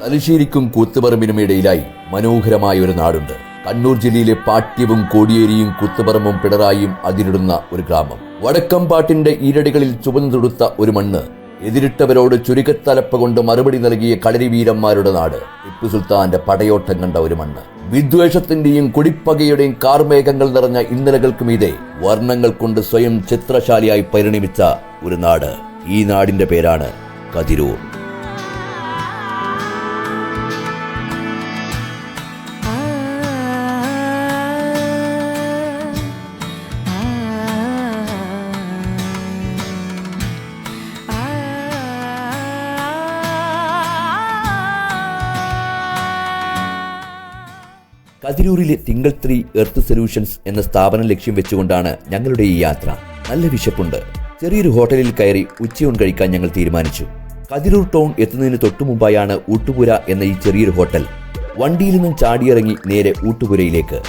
തലശ്ശേരിക്കും കൂത്തുപറമ്പിനും ഇടയിലായി മനോഹരമായ ഒരു നാടുണ്ട്. കണ്ണൂർ ജില്ലയിലെ പാട്യവും കോടിയേരിയും കൂത്തുപറമ്പും പിണറായിയും അതിരിടുന്ന ഒരു ഗ്രാമം. വടക്കംപാട്ടിന്റെ ഈരടികളിൽ ചുവന്നു തൊടുത്ത ഒരു മണ്ണ് എതിരിട്ടവരോട് ചുരുക്കത്തലപ്പ കൊണ്ട് മറുപടി നൽകിയ കളരിവീരന്മാരുടെ നാട്. ടിപ്പു സുൽത്താന്റെ പടയോട്ടം കണ്ട ഒരു മണ്ണ്. വിദ്വേഷത്തിന്റെയും കുടിപ്പകയുടെയും കാർമേഘങ്ങൾ നിറഞ്ഞ ഇന്നലകൾക്ക് മീതെ വർണങ്ങൾ കൊണ്ട് സ്വയം ചിത്രശാലിയായി പരിണമിച്ച ഒരു നാട്. ഈ നാടിന്റെ പേരാണ് കതിരൂർ. കതിരൂരിലെ തിങ്കൾ ത്രീ എർത്ത് സൊല്യൂഷൻസ് എന്ന സ്ഥാപനം ലക്ഷ്യം വെച്ചുകൊണ്ടാണ് ഞങ്ങളുടെ ഈ യാത്ര. നല്ല വിശപ്പുണ്ട്. ചെറിയൊരു ഹോട്ടലിൽ കയറി ഉച്ചയൂൺ കഴിക്കാൻ ഞങ്ങൾ തീരുമാനിച്ചു. കതിരൂർ ടൗൺ എത്തുന്നതിന് തൊട്ടു മുമ്പായാണ് ഊട്ടുപുര എന്ന ഈ ചെറിയൊരു ഹോട്ടൽ. വണ്ടിയിൽ നിന്നും ചാടിയിറങ്ങി നേരെ ഊട്ടുപുരയിലേക്ക്.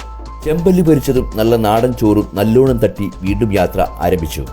ചെമ്പല്ലി പൊരിച്ചതും നല്ല നാടൻ ചോറും നല്ലോണം തട്ടി വീണ്ടും യാത്ര ആരംഭിച്ചു.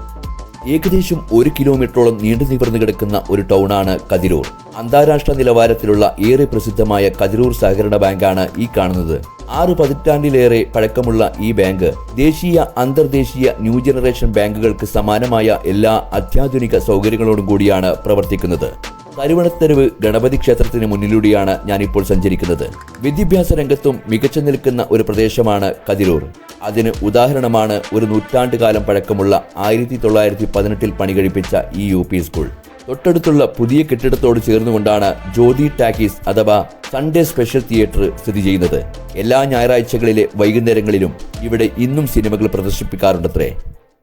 ഏകദേശം ഒരു കിലോമീറ്ററോളം നീണ്ടു നിവർന്നു കിടക്കുന്ന ഒരു ടൗണാണ് കതിരൂർ. അന്താരാഷ്ട്ര നിലവാരത്തിലുള്ള ഏറെ പ്രസിദ്ധമായ കതിരൂർ സഹകരണ ബാങ്കാണ് ഈ കാണുന്നത്. ആറ് പതിറ്റാണ്ടിലേറെ പഴക്കമുള്ള ഈ ബാങ്ക് ദേശീയ അന്തർദേശീയ ന്യൂ ജനറേഷൻ ബാങ്കുകൾക്ക് സമാനമായ എല്ലാ അത്യാധുനിക സൗകര്യങ്ങളോടും കൂടിയാണ് പ്രവർത്തിക്കുന്നത്. കരുവണത്തെരുവ് ഗണപതി ക്ഷേത്രത്തിന് മുന്നിലൂടെയാണ് ഞാനിപ്പോൾ സഞ്ചരിക്കുന്നത്. വിദ്യാഭ്യാസ രംഗത്തും മികച്ചു നിൽക്കുന്ന ഒരു പ്രദേശമാണ് കതിരൂർ. അതിന് ഉദാഹരണമാണ് ഒരു നൂറ്റാണ്ടുകാലം പഴക്കമുള്ള ആയിരത്തി തൊള്ളായിരത്തി പതിനെട്ടിൽ പണികഴിപ്പിച്ച ഈ യു പി സ്കൂൾ. തൊട്ടടുത്തുള്ള പുതിയ കെട്ടിടത്തോട് ചേർന്നുകൊണ്ടാണ് ജ്യോതി ടാക്കീസ് അഥവാ സൺഡേ സ്പെഷ്യൽ തിയേറ്റർ സ്ഥിതി ചെയ്യുന്നത്. എല്ലാ ഞായറാഴ്ചകളിലെ വൈകുന്നേരങ്ങളിലും ഇവിടെ ഇന്നും സിനിമകൾ പ്രദർശിപ്പിക്കാറുണ്ടത്രേ.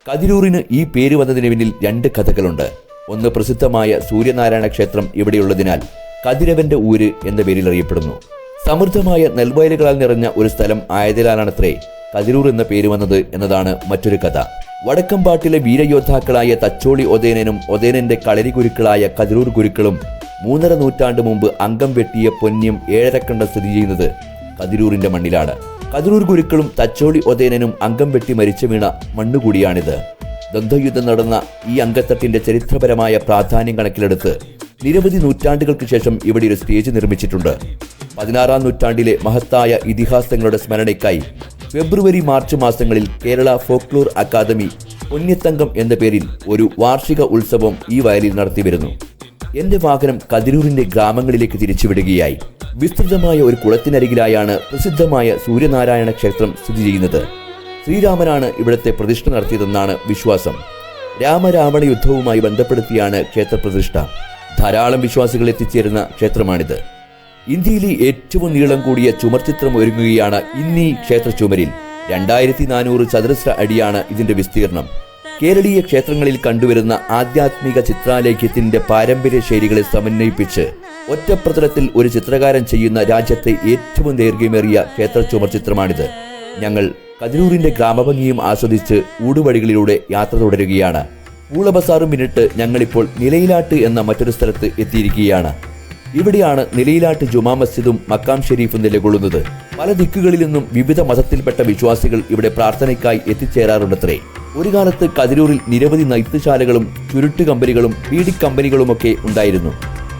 കതിരൂറിന് ഈ പേര് വന്നതിന് പിന്നിൽ രണ്ട് കഥകളുണ്ട്. ഒന്ന് പ്രസിദ്ധമായ സൂര്യനാരായണ ക്ഷേത്രം ഇവിടെയുള്ളതിനാൽ കതിരവന്റെ ഊര് എന്ന പേരിൽ അറിയപ്പെടുന്നു. സമൃദ്ധമായ നെൽവയലുകളാൽ നിറഞ്ഞ ഒരു സ്ഥലം ആയതിനാലാണത്രേ കതിരൂർ എന്ന പേര് വന്നത് എന്നതാണ് മറ്റൊരു കഥ. വടക്കമ്പാട്ടിലെ വീരയോദ്ധാക്കളായ തച്ചോളി ഒതേനനും ഒതേനന്റെ കളരി ഗുരുക്കളായ കതിരൂർ ഗുരുക്കളും മൂന്നര നൂറ്റാണ്ട് മുമ്പ് അംഗം വെട്ടിയ പൊന്യം ഏഴരക്കണ്ട സ്ഥിതി ചെയ്യുന്നത് കതിരൂരിന്റെ മണ്ണിലാണ്. കതിരൂർ ഗുരുക്കളും തച്ചോളി ഒതേനനും അംഗം വെട്ടി മരിച്ചു വീണ മണ്ണുകൂടിയാണിത്. ദന്തയുദ്ധം നടന്ന ഈ അംഗത്തട്ടിന്റെ ചരിത്രപരമായ പ്രാധാന്യം കണക്കിലെടുത്ത് നിരവധി നൂറ്റാണ്ടുകൾക്ക് ശേഷം ഇവിടെ ഒരു സ്റ്റേജ് നിർമ്മിച്ചിട്ടുണ്ട്. പതിനാറാം നൂറ്റാണ്ടിലെ മഹത്തായ ഇതിഹാസങ്ങളുടെ സ്മരണയ്ക്കായി ഫെബ്രുവരി മാർച്ച് മാസങ്ങളിൽ കേരള ഫോക്ലോർ അക്കാദമി പൊന്നിത്തങ്കം എന്ന പേരിൽ ഒരു വാർഷിക ഉത്സവം ഈ വയലിൽ നടത്തിവരുന്നു. എന്റെ വാഹനം കതിരൂരിന്റെ ഗ്രാമങ്ങളിലേക്ക് തിരിച്ചുവിടുകയായി. വിസ്തൃതമായ ഒരു കുളത്തിനരികിലായാണ് പ്രസിദ്ധമായ സൂര്യനാരായണ ക്ഷേത്രം സ്ഥിതി ചെയ്യുന്നത്. ശ്രീരാമനാണ് ഇവിടുത്തെ പ്രതിഷ്ഠ നടത്തിയതെന്നാണ് വിശ്വാസം. രാമരാവണ യുദ്ധവുമായി ബന്ധപ്പെടുത്തിയാണ് ക്ഷേത്രപ്രതിഷ്ഠ. ധാരാളം വിശ്വാസികൾ എത്തിച്ചേരുന്ന ക്ഷേത്രമാണിത്. ഇന്ത്യയിലെ ഏറ്റവും നീളം കൂടിയ ചുമർചിത്രം ഒരുങ്ങുകയാണ് ഇന്നീ ക്ഷേത്ര ചുമരിൽ. രണ്ടായിരത്തി നാനൂറ് ചതുരശ്ര അടിയാണ് ഇതിന്റെ വിസ്തീർണം. കേരളീയ ക്ഷേത്രങ്ങളിൽ കണ്ടുവരുന്ന ആധ്യാത്മിക ചിത്രാലേഖ്യത്തിന്റെ പാരമ്പര്യ ശൈലികളെ സമന്വയിപ്പിച്ച് ഒറ്റപ്രതലത്തിൽ ഒരു ചിത്രകാരൻ ചെയ്യുന്ന രാജ്യത്തെ ഏറ്റവും ദൈർഘ്യമേറിയ ക്ഷേത്ര ചുമർ ചിത്രമാണിത്. ഞങ്ങൾ കതിരൂരിന്റെ ഗ്രാമഭംഗിയും ആസ്വദിച്ച് ഊടുവഴികളിലൂടെ യാത്ര തുടരുകയാണ്. ഊളബസാറും പിന്നിട്ട് ഞങ്ങളിപ്പോൾ നിലയിലാട്ട് എന്ന മറ്റൊരു സ്ഥലത്ത് എത്തിയിരിക്കുകയാണ്. ഇവിടെയാണ് നിലയിലാട്ട് ജുമാ മസ്ജിദും മക്കാം ഷെരീഫും നിലകൊള്ളുന്നത്. പല ദിക്കുകളിൽ നിന്നും വിവിധ മതത്തിൽപ്പെട്ട വിശ്വാസികൾ ഇവിടെ പ്രാർത്ഥനയ്ക്കായി എത്തിച്ചേരാറുണ്ടത്രേ. ഒരു കാലത്ത് കതിരൂരിൽ നിരവധി നെയ്ത്തുശാലകളും ചുരുട്ട് കമ്പനികളും ബീഡി കമ്പനികളുമൊക്കെ ഉണ്ടായിരുന്നു.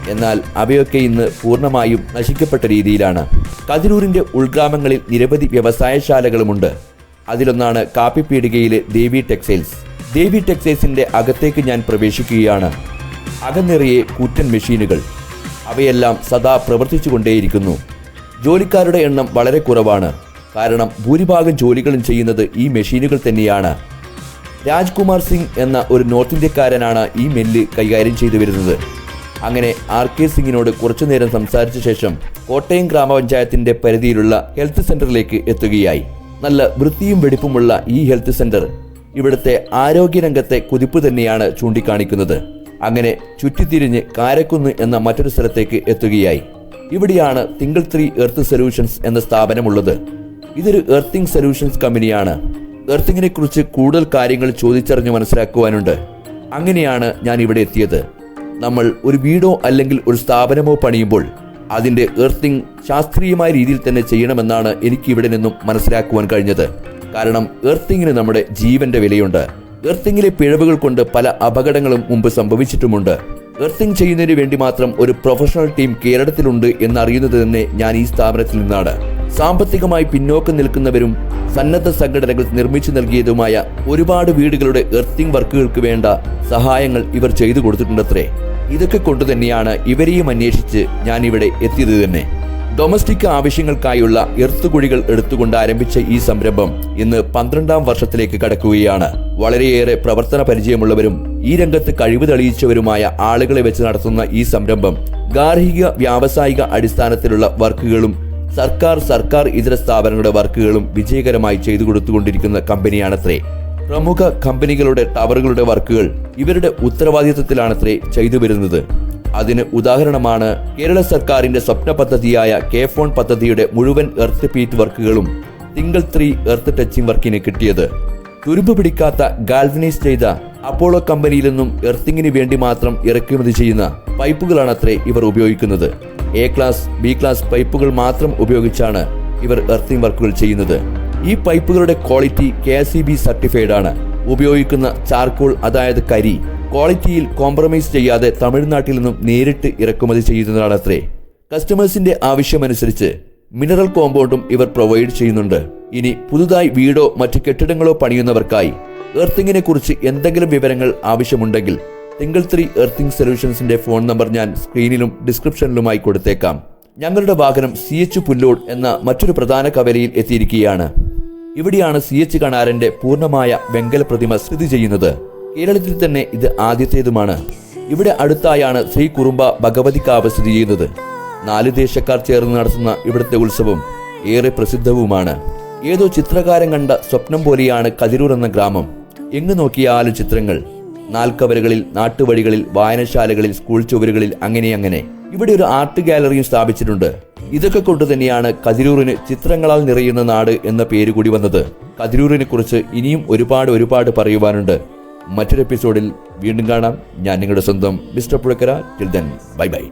എന്നാൽ അവയൊക്കെ ഇന്ന് പൂർണമായും നശിക്കപ്പെട്ട രീതിയിലാണ്. കതിരൂരിന്റെ ഉൾഗ്രാമങ്ങളിൽ നിരവധി വ്യവസായശാലകളുമുണ്ട്. അതിലൊന്നാണ് കാപ്പി പീടികയിലെ ദേവി ടെക്സ്റ്റൈൽസ്. ദേവി ടെക്സ്റ്റൈൽസിന്റെ അകത്തേക്ക് ഞാൻ പ്രവേശിക്കുകയാണ്. അകനിറയെ കൂറ്റൻ മെഷീനുകൾ. അവയെല്ലാം സദാ പ്രവർത്തിച്ചുകൊണ്ടേയിരിക്കുന്നു. ജോലിക്കാരുടെ എണ്ണം വളരെ കുറവാണ്. കാരണം ഭൂരിഭാഗം ജോലികളും ചെയ്യുന്നത് ഈ മെഷീനുകൾ തന്നെയാണ്. രാജ്കുമാർ സിംഗ് എന്ന ഒരു നോർത്ത് ഇന്ത്യക്കാരനാണ് ഈ മെല്ല് കൈകാര്യം ചെയ്തു വരുന്നത്. അങ്ങനെ ആർ കെ സിംഗിനോട് കുറച്ചുനേരം സംസാരിച്ച ശേഷം കോട്ടയം ഗ്രാമപഞ്ചായത്തിന്റെ പരിധിയിലുള്ള ഹെൽത്ത് സെന്ററിലേക്ക് എത്തുകയായി. നല്ല വൃത്തിയും വെടിപ്പുമുള്ള ഈ ഹെൽത്ത് സെന്റർ ഇവിടുത്തെ ആരോഗ്യരംഗത്തെ കുതിപ്പ് തന്നെയാണ് ചൂണ്ടിക്കാണിക്കുന്നത്. അങ്ങനെ ചുറ്റിത്തിരിഞ്ഞ് കാരക്കുന്ന് എന്ന മറ്റൊരു സ്ഥലത്തേക്ക് എത്തുകയായി. ഇവിടെയാണ് തിങ്കൾ ത്രീ എർത്ത് സൊല്യൂഷൻസ് എന്ന സ്ഥാപനമുള്ളത്. ഇതൊരു എർത്തിങ് സൊല്യൂഷൻസ് കമ്പനിയാണ്. എർത്തിങ്ങിനെ കുറിച്ച് കൂടുതൽ കാര്യങ്ങൾ ചോദിച്ചറിഞ്ഞ് മനസ്സിലാക്കുവാനുണ്ട്. അങ്ങനെയാണ് ഞാൻ ഇവിടെ എത്തിയത്. നമ്മൾ ഒരു വീടോ അല്ലെങ്കിൽ ഒരു സ്ഥാപനമോ പണിയുമ്പോൾ അതിന്റെ എർത്തിങ് ശാസ്ത്രീയമായ രീതിയിൽ തന്നെ ചെയ്യണമെന്നാണ് എനിക്ക് ഇവിടെ നിന്നും മനസ്സിലാക്കുവാൻ കഴിഞ്ഞത്. കാരണം എർത്തിങ്ങിന് നമ്മുടെ ജീവന്റെ വിലയുണ്ട്. എർത്തിങ്ങിലെ പിഴവുകൾ കൊണ്ട് പല അപകടങ്ങളും മുമ്പ് സംഭവിച്ചിട്ടുമുണ്ട്. എർത്തിങ് ചെയ്യുന്നതിന് വേണ്ടി മാത്രം ഒരു പ്രൊഫഷണൽ ടീം കേരളത്തിലുണ്ട് എന്നറിയുന്നത് തന്നെ ഞാൻ ഈ സ്ഥാപനത്തിൽ നിന്നാണ്. സാമ്പത്തികമായി പിന്നോക്കം നിൽക്കുന്നവരും സന്നദ്ധ സംഘടനകൾ നിർമ്മിച്ചു നൽകിയതുമായ ഒരുപാട് വീടുകളുടെ എർത്തിങ് വർക്കുകൾക്ക് വേണ്ട സഹായങ്ങൾ ഇവർ ചെയ്തു കൊടുത്തിട്ടുണ്ടത്രേ. ഇതൊക്കെ കൊണ്ടുതന്നെയാണ് ഇവരെയും അന്വേഷിച്ച് ഞാൻ ഇവിടെ എത്തിയത് തന്നെ. ഡൊമസ്റ്റിക് ആവശ്യങ്ങൾക്കായുള്ള എർത്തുകുഴികൾ എടുത്തുകൊണ്ട് ആരംഭിച്ച ഈ സംരംഭം ഇന്ന് പന്ത്രണ്ടാം വർഷത്തിലേക്ക് കടക്കുകയാണ്. വളരെയേറെ പ്രവർത്തന പരിചയമുള്ളവരും ഈ രംഗത്ത് കഴിവ് തെളിയിച്ചവരുമായ ആളുകളെ വെച്ച് നടത്തുന്ന ഈ സംരംഭം ഗാർഹിക വ്യാവസായിക അടിസ്ഥാനത്തിലുള്ള വർക്കുകളും സർക്കാർ സർക്കാർ ഇതര സ്ഥാപനങ്ങളുടെ വർക്കുകളും വിജയകരമായി ചെയ്തു കൊടുത്തുകൊണ്ടിരിക്കുന്ന കമ്പനിയാണത്രേ. പ്രമുഖ കമ്പനികളുടെ ടവറുകളുടെ വർക്കുകൾ ഇവരുടെ ഉത്തരവാദിത്വത്തിലാണത്രേ ചെയ്തു വരുന്നത്. അതിന് ഉദാഹരണമാണ് കേരള സർക്കാരിന്റെ സ്വപ്ന പദ്ധതിയായ കെ ഫോൺ പദ്ധതിയുടെ മുഴുവൻ എർത്ത് പീറ്റ് വർക്കുകളും സിംഗിൾ ത്രീ എർത്ത് ടച്ചിങ് വർക്കിന് കിട്ടിയത്. തുരുമ്പ് പിടിക്കാത്ത ഗാൽവനൈസ് ചെയ്ത അപ്പോളോ കമ്പനിയിൽ നിന്നും എർത്തിങ്ങിന് വേണ്ടി മാത്രം ഇറക്കുമതി ചെയ്യുന്ന പൈപ്പുകളാണത്രേ ഇവർ ഉപയോഗിക്കുന്നത്. എ ക്ലാസ് ബി ക്ലാസ് പൈപ്പുകൾ മാത്രം ഉപയോഗിച്ചാണ് ഇവർ എർത്തിങ് വർക്കുകൾ ചെയ്യുന്നത്. ഈ പൈപ്പുകളുടെ ക്വാളിറ്റി കെ സർട്ടിഫൈഡ് ആണ്. ഉപയോഗിക്കുന്ന ചാർക്കോൾ അതായത് കരി ക്വാളിറ്റിയിൽ കോംപ്രമൈസ് ചെയ്യാതെ തമിഴ്നാട്ടിൽ നിന്നും നേരിട്ട് ഇറക്കുമതി ചെയ്യുന്നതാണ് അത്രേ കസ്റ്റമേഴ്സിന്റെ ആവശ്യമനുസരിച്ച് മിനറൽ കോമ്പൗണ്ടും ഇവർ പ്രൊവൈഡ് ചെയ്യുന്നുണ്ട്. ഇനി പുതുതായി വീടോ മറ്റ് കെട്ടിടങ്ങളോ പണിയുന്നവർക്കായി എർത്തിങ്ങിനെ കുറിച്ച് എന്തെങ്കിലും വിവരങ്ങൾ ആവശ്യമുണ്ടെങ്കിൽ തിങ്കൾ ത്രീ എർത്തിങ് സൊല്യൂഷൻസിന്റെ ഫോൺ നമ്പർ ഞാൻ സ്ക്രീനിലും ഡിസ്ക്രിപ്ഷനിലുമായി കൊടുത്തേക്കാം. ഞങ്ങളുടെ വാഹനം സി എച്ച് പുല്ലോഡ് എന്ന മറ്റൊരു പ്രധാന കവലയിൽ എത്തിയിരിക്കുകയാണ്. ഇവിടെയാണ് സി എച്ച് കണാരന്റെ പൂർണമായ വെങ്കല പ്രതിമ സ്ഥിതി ചെയ്യുന്നത്. കേരളത്തിൽ തന്നെ ഇത് ആദ്യത്തേതുമാണ്. ഇവിടെ അടുത്തായാണ് ശ്രീ കുറുമ്പ ഭഗവതിക്കാവ് സ്ഥിതി ചെയ്യുന്നത്. നാല് ദേശക്കാർ ചേർന്ന് നടത്തുന്ന ഇവിടുത്തെ ഉത്സവം ഏറെ പ്രസിദ്ധവുമാണ്. ഏതോ ചിത്രകാരൻ കണ്ട സ്വപ്നം പോലെയാണ് കതിരൂർ എന്ന ഗ്രാമം. എങ്ങു നോക്കിയാലും ചിത്രങ്ങൾ. നാൽക്കവരകളിൽ നാട്ടുവഴികളിൽ വായനശാലകളിൽ സ്കൂൾ ചുവരുകളിൽ അങ്ങനെ അങ്ങനെ. ഇവിടെ ഒരു ആർട്ട് ഗാലറിയും സ്ഥാപിച്ചിട്ടുണ്ട്. ഇതൊക്കെ കൊണ്ട് തന്നെയാണ് കതിരൂറിന് ചിത്രങ്ങളാൽ നിറയുന്ന നാട് എന്ന പേര് കൂടി വന്നത്. കതിരൂറിനെ കുറിച്ച് ഇനിയും ഒരുപാട് ഒരുപാട് പറയുവാനുണ്ട്. മറ്റൊരു എപ്പിസോഡിൽ വീണ്ടും കാണാം. ഞാൻ നിങ്ങളുടെ സ്വന്തം mister Puzhakkara. Till then bye bye